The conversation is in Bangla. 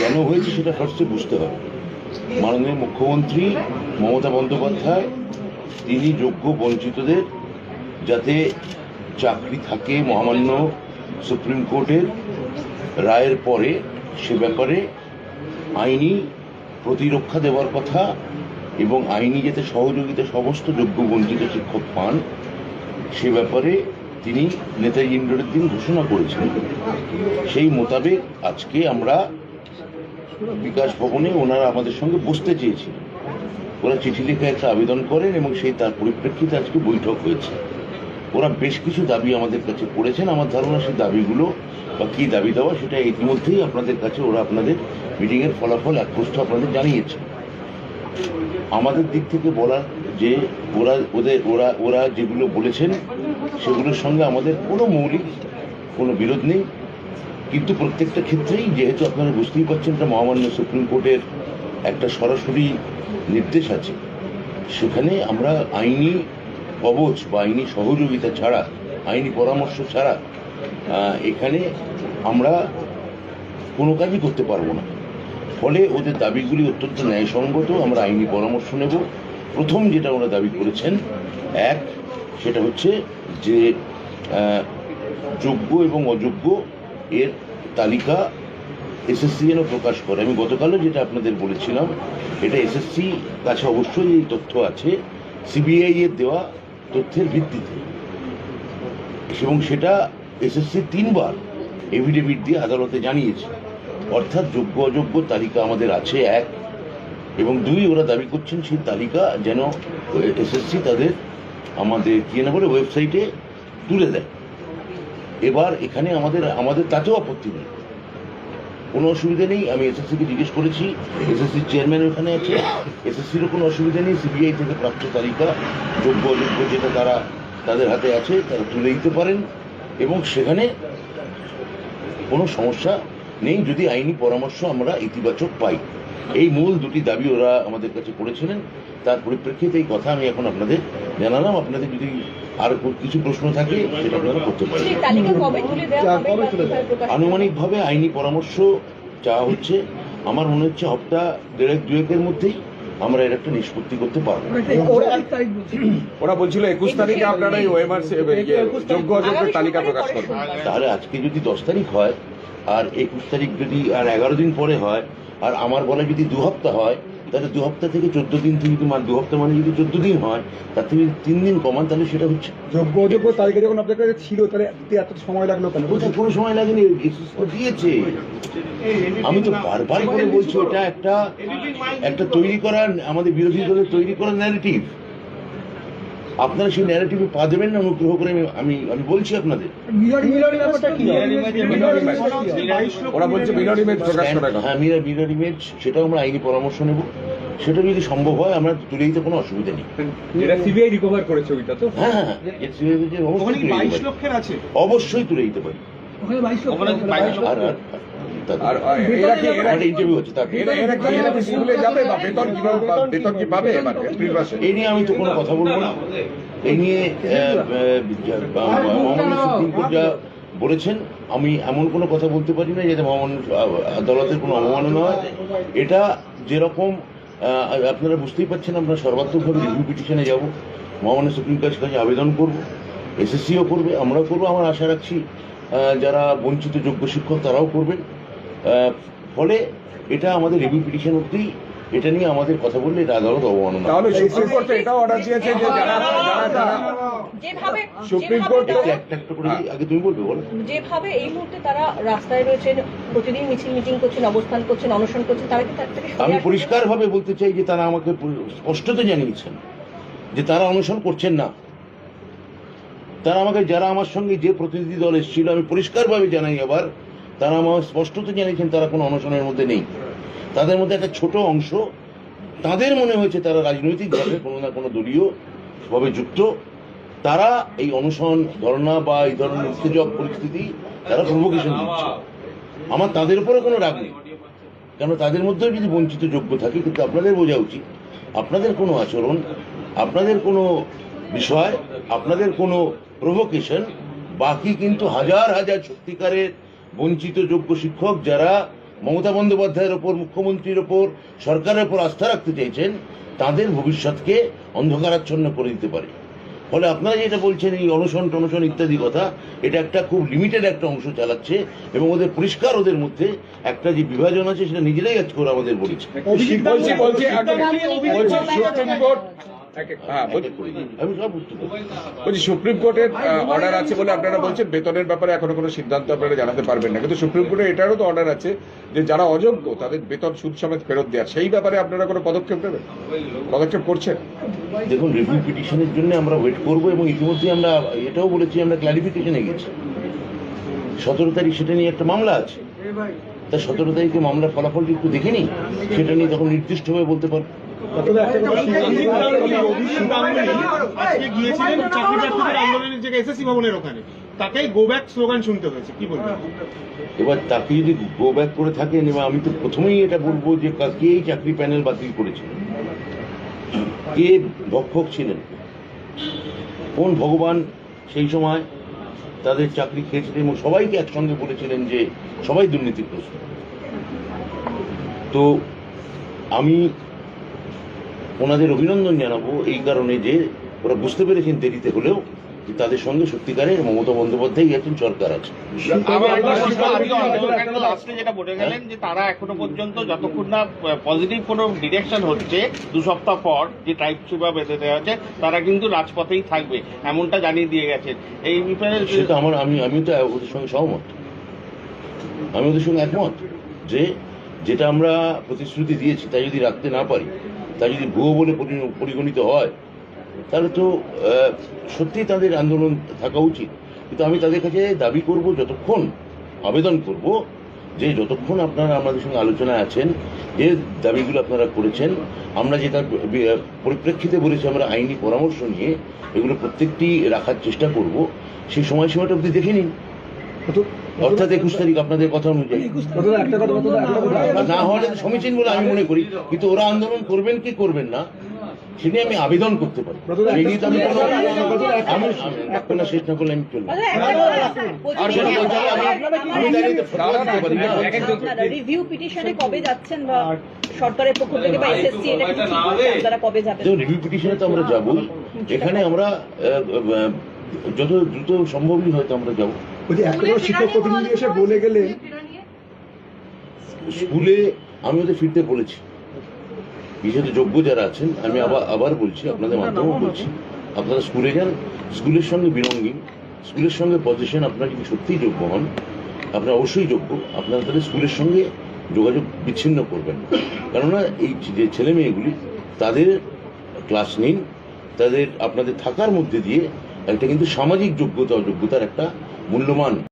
কেন হয়েছে সেটা ফার্স্টে বুঝতে হবে মাননীয় মুখ্যমন্ত্রী মমতা বন্দ্যোপাধ্যায়, তিনি যোগ্য বঞ্চিতদের যাতে চাকরি থাকে মহামান্য সুপ্রিম কোর্টের রায়ের পরে সে ব্যাপারে আইনি প্রতিরক্ষা দেওয়ার কথা এবং আইনি যাতে সহযোগিতা সমস্ত যোগ্য বঞ্চিত শিক্ষক পান, সে ব্যাপারে তিনি নেতাজি ইন্দ্রের দিন ঘোষণা করেছেন। সেই মোতাবেক আজকে আমরা বিকাশ ভবনে ওনারা আমাদের সঙ্গে বসতে চেয়েছিলেন ওরা চিঠি লিখে একটা আবেদন করেন এবং সেই তার পরিপ্রেক্ষিতে আজকে বৈঠক হয়েছে। ওরা বেশ কিছু দাবি আমাদের কাছে করেছেন। আমার ধারণা সেই দাবিগুলো বা কি দাবি দেওয়া সেটা ইতিমধ্যেই আপনাদের কাছে ওরা আপনাদের মিটিংয়ের ফলাফল একপ্রস্থ আপনাদের জানিয়েছে। আমাদের দিক থেকে বলার যে ওরা ওদের ওরা ওরা যেগুলো বলেছেন সেগুলোর সঙ্গে আমাদের কোনো মৌলিক কোনো বিরোধ নেই। কিন্তু প্রত্যেকটা ক্ষেত্রেই যেহেতু আপনারা বুঝতেই পারছেন এটা মহামান্য সুপ্রিম কোর্টের একটা সরাসরি নির্দেশ আছে, সেখানে আমরা আইনি কবচ বা আইনি সহযোগিতা ছাড়া, আইনি পরামর্শ ছাড়া এখানে আমরা কোনো কাজই করতে পারব না। ফলে ওদের দাবিগুলি অত্যন্ত ন্যায়সঙ্গত, আমরা আইনি পরামর্শ নেব। প্রথম যেটা ওরা দাবি করেছেন, এক, সেটা হচ্ছে যে যোগ্য এবং অযোগ্য এর তালিকা এসএসসি যেন প্রকাশ করে। আমি গতকালও যেটা আপনাদের বলেছিলাম, এটা এসএসসি কাছে অবশ্যই এই তথ্য আছে, সিবিআই এর দেওয়া তথ্যের ভিত্তিতে। এবং সেটা এসএসসি তিনবার এভিডেভিট দিয়ে আদালতে জানিয়েছে। অর্থাৎ যোগ্য অযোগ্য তালিকা আমাদের আছে এক, এবং দুই, ওরা দাবি করছেন সেই তালিকা যেন এসএসসি তাদের আমাদের কি না বলে, ওয়েবসাইটে তুলে দেয়। এবার এখানে আমাদের আমাদের তাতেও আপত্তি নেই। কোনো অসুবিধা নেই, আমি এসএসসিকে জিজ্ঞেস করেছি, এসএসসির চেয়ারম্যান ওখানে আছে। এসএসসিরও কোনো অসুবিধা নেই, সিবিআই থেকে প্রাপ্ত তালিকা, যোগ্য অযোগ্য যেটা তারা তাদের হাতে আছে, তারা তুলে দিতে পারেন। এবং সেখানে কোনো সমস্যা নেই, যদি আইনি পরামর্শ আমরা ইতিবাচক পাই। এই মূল দুটি দাবি ওরা আমাদের কাছে করেছিলেন। তার পরিপ্রেক্ষিতে এই কথা আমি এখন আপনাদের জানালাম। আপনাদের যদি আর কিছু প্রশ্ন থাকে সেটা আপনারা করতে পারেন। সেই তালিকা কবে তুলে দেওয়া হবে বা কীভাবে প্রকাশ আনুমানিকভাবে আইনি পরামর্শ চাওয়া হচ্ছে আমার মনে হচ্ছে হপ্তাহ দেড়েক দুয়েকের মধ্যেই আমরা এর একটা নিষ্পত্তি করতে পারব। ওরা বলছিল একুশ তারিখে আপনারা এই ওএমআর যোগ্য অযোগ্যের তালিকা প্রকাশ করবেন তাহলে আজকে যদি দশ তারিখ হয় আর একুশ তারিখ যদি আর এগারো দিন পরে হয় আর আমার বলা যদি দু হপ্তাহ হয় তাহলে দু হপ্তাহ থেকে চোদ্দ দিন থেকে যদি মানে দু হপ্তাহ মানে যদি চোদ্দ দিন হয় তার থেকে তিন দিন কমান তাহলে সেটা হচ্ছে যোগ্য অযোগ্য তালিকা যখন আপনার কাছে ছিল তাহলে দিতে এত সময় লাগল কেন? বলছে কোনো সময় লাগেনি দিয়েছে। আমি তো বারবার করে বলছি এটা একটা একটা তৈরি করা আমাদের বিরোধী দলের তৈরি করা ন্যারেটিভ আপনারা সেই ন্যারেটিভে পা দেবেন না অনুগ্রহ করে আমি আমি বলছি আপনাদের। ওরা বলছে মিলন ইমেজ প্রকাশ করা হ্যাঁ মিরর মিরর ইমেজ সেটাও আমরা আইনি পরামর্শ নেব। সেটা যদি সম্ভব হয় আমরা তুলে দিতে কোনো অসুবিধা নেই। যেটা সিবিআই রিকভার করেছে ওইটা তো। হ্যাঁ হ্যাঁ হ্যাঁ, CVA অবশ্যই তুলে দিতে পারি। লক্ষের আছে? অবশ্যই তুলে দিতে পারি। ওখানে বাইশ লক্ষ মাসে? এই নিয়ে আমি তো কোনো কথা বলব না। এই নিয়ে সুপ্রিম কোর্ট যা বলেছেন আমি এমন কোনো কথা বলতে পারি না যাতে মহামান্য আদালতের কোনো অবমাননা হয় এটা যেরকম আপনারা বুঝতেই পারছেন আমরা সর্বাত্মকভাবে রিভিউ পিটিশনে যাব। মহামান্য সুপ্রিম কোর্টের কাছে আবেদন করব এসএসসিও করবে আমরাও করব। আমার আশা রাখছি যারা বঞ্চিত যোগ্য শিক্ষক তারাও করবেন। ফলে এটা আমাদের রিভিউ পিটিশন অব্দি এটা নিয়ে আমাদের কথা বললে এটা আদালত অবমাননা। তাহলে সুপ্রিম কোর্ট এটাও অর্ডার দিয়েছে যে যারা যারা যারা যেভাবে সুপ্রিম কোর্ট আগে তুমি বলবে বলো। যেভাবে এই মুহূর্তে তারা রাস্তায় রয়েছেন প্রতিদিন মিছিল মিটিং করছেন অবস্থান করছেন অনশন করছেন তারা কি তার থেকে আমি পরিষ্কারভাবে বলতে চাই যে তারা আমাকে স্পষ্টত জানিয়েছেন যে তারা অনুসরণ করছেন না। তারা আমাকে যারা আমার সঙ্গে যে প্রতিনিধি দল এসেছিল আমি পরিষ্কারভাবে জানাই আবার তারা আমার স্পষ্টত জানিয়েছেন তারা কোনো অনশনের মধ্যে নেই। তাদের মধ্যে একটা ছোট অংশ, তাদের মনে হয়েছে তারা রাজনৈতিকভাবে কোনো না কোনো দলীয় ভাবে যুক্ত। তারা এই অনশন ধর্ণা বা এই ধরনের উত্তেজক পরিস্থিতি তারা প্রভোকেশন দিচ্ছে। আমার তাদের উপরে কোনো রাগ নেই। কেন? তাদের মধ্যেও যদি বঞ্চিত যোগ্য থাকে, কিন্তু আপনাদের বোঝা উচিত। আপনাদের কোনো আচরণ, আপনাদের কোনো বিষয়, আপনাদের কোনো প্রভোকেশন বাকি কিন্তু হাজার হাজার সত্যিকারের বঞ্চিত যোগ্য শিক্ষক যারা মমতা বন্দ্যোপাধ্যায়ের ওপর মুখ্যমন্ত্রীর ওপর সরকারের ওপর আস্থা রাখতে চাইছেন তাদের ভবিষ্যৎকে অন্ধকারাচ্ছন্ন করে দিতে পারে। ফলে আপনারা যেটা বলছেন এই অনশন টনশন ইত্যাদি কথা এটা একটা খুব লিমিটেড একটা অংশ চালাচ্ছে এবং ওদের পরিষ্কার ওদের মধ্যে একটা যে বিভাজন আছে সেটা নিজেরাই আজকে ওরা আমাদের বলেছে। সুপ্রিম হ্যাঁ বলছি আমি সব উত্তর দেবো। বলছি সুপ্রিম কোর্টের অর্ডার আছে বলে আপনারা বলছেন বেতনের ব্যাপারে এখনও কোনো সিদ্ধান্ত আপনারা জানাতে পারবেন না। কিন্তু সুপ্রিম কোর্টের এটারও তো অর্ডার আছে যে যারা অযোগ্য তাদের বেতন সুদ সমেত ফেরত দেওয়ার। সেই ব্যাপারে আপনারা কোনো পদক্ষেপ নেবেন? পদক্ষেপ করছেন? দেখুন রিভিউ পিটিশনের জন্য আমরা ওয়েট করব এবং ইতিমধ্যে আমরা এটাও বলেছি আমরা ক্লারিফিকেশনে গেছি। সতেরো তারিখ সেটা নিয়ে একটা মামলা আছে। তা সতেরো তারিখে মামলার ফলাফল একটু দেখে নিই। সেটা নিয়ে তখন নির্দিষ্টভাবে বলতে পারব আজকে ভবনের ওখানে। তাকেই গো ব্যাক স্লোগান শুনতে হয়েছে। কি বলবেন? এবার তাকে যদি গো ব্যাক করে থাকেন, এবার আমি তো প্রথমেই এটা বলব যে কা- এই চাকরি প্যানেল বাতিল করেছে? কে ভক্ষক ছিলেন? কোন ভগবান সেই সময় তাদের চাকরি খেয়েছিলেন এবং সবাইকে একসঙ্গে বলেছিলেন যে সবাই দুর্নীতিগ্রস্ত? তো আমি ওনাদের অভিনন্দন জানাব এই কারণে যে ওরা বুঝতে পেরেছেন দেরিতে হলেও যে তাদের সঙ্গে সত্যিকারের মমতা বন্দ্যোপাধ্যায় আছেন সরকার আছে। যেটা বলে গেলেন যে তারা এখনও পর্যন্ত যতক্ষণ না পজিটিভ কোনো ডিরেকশন হচ্ছে দু সপ্তাহ পর যে টাইপ সুবা বেঁধে দেওয়া হচ্ছে তারা কিন্তু রাজপথেই থাকবে এমনটা জানিয়ে দিয়ে গেছেন। এই বিষয়ে সেটা আমার আমি আমি তো ওদের সঙ্গে সহমত। আমি ওদের সঙ্গে একমত যে যেটা আমরা প্রতিশ্রুতি দিয়েছি তা যদি রাখতে না পারি তা যদি ভুয়ো বলে পরিগণিত হয় তাহলে তো আহ, সত্যিই তাদের আন্দোলন থাকা উচিত। কিন্তু আমি তাদের কাছে দাবি করব যতক্ষণ আবেদন করব যে যতক্ষণ আপনারা আমাদের সঙ্গে আলোচনায় আছেন যে দাবিগুলো আপনারা করেছেন আমরা যেটা পরিপ্রেক্ষিতে বলেছি আমরা আইনি পরামর্শ নিয়ে এগুলো প্রত্যেকটি রাখার চেষ্টা করব সেই সময়সীমাটা অবধি দেখে নিন। অর্থাৎ একুশ তারিখ আপনাদের কথা অনুযায়ী। না তো সমীচীন বলে আমি মনে করি কিন্তু ওরা আন্দোলন করবেন কি করবেন না সে নিয়ে আমি আবেদন করতে পারি। সেই নিয়ে তো আমি কোনো- আমি আমি- না শেষ না করলে আমি চলবো। আর সেটা বলতে হবে, আমি- আমি দাঁড়িয়ে তো দিতে পারি রিভিউ পিটিশনে কবে যাচ্ছেন বা সরকারের পক্ষ থেকে বা এসএসসি এটা কিছু ঠিক কবে যাবেন? রিভিউ পিটিশনে তো আমরা যাবই এখানে আমরা যত দ্রুত সম্ভবই হয়তো আমরা যাব। বলছি একটা কথা শিক্ষক প্রতিনিধি এসে বলে গেলেন। স্কুলে আমি ওদের ফিরতে বলেছি। বিশেষত যোগ্য যারা আছেন আমি আবার আবার বলছি আপনাদের মাধ্যমেও বলছি আপনারা স্কুলে যান স্কুলের সঙ্গে বিরঙ্গিন স্কুলের সঙ্গে পজিশন আপনারা যদি সত্যিই যোগ্য হন আপনারা অবশ্যই যোগ্য আপনারা তাহলে স্কুলের সঙ্গে যোগাযোগ বিচ্ছিন্ন করবেন কেননা এই যে ছেলে মেয়েগুলি তাদের ক্লাস নিন তাদের আপনাদের থাকার মধ্যে দিয়ে একটা কিন্তু সামাজিক যোগ্যতা অযোগ্যতার একটা মূল্যমান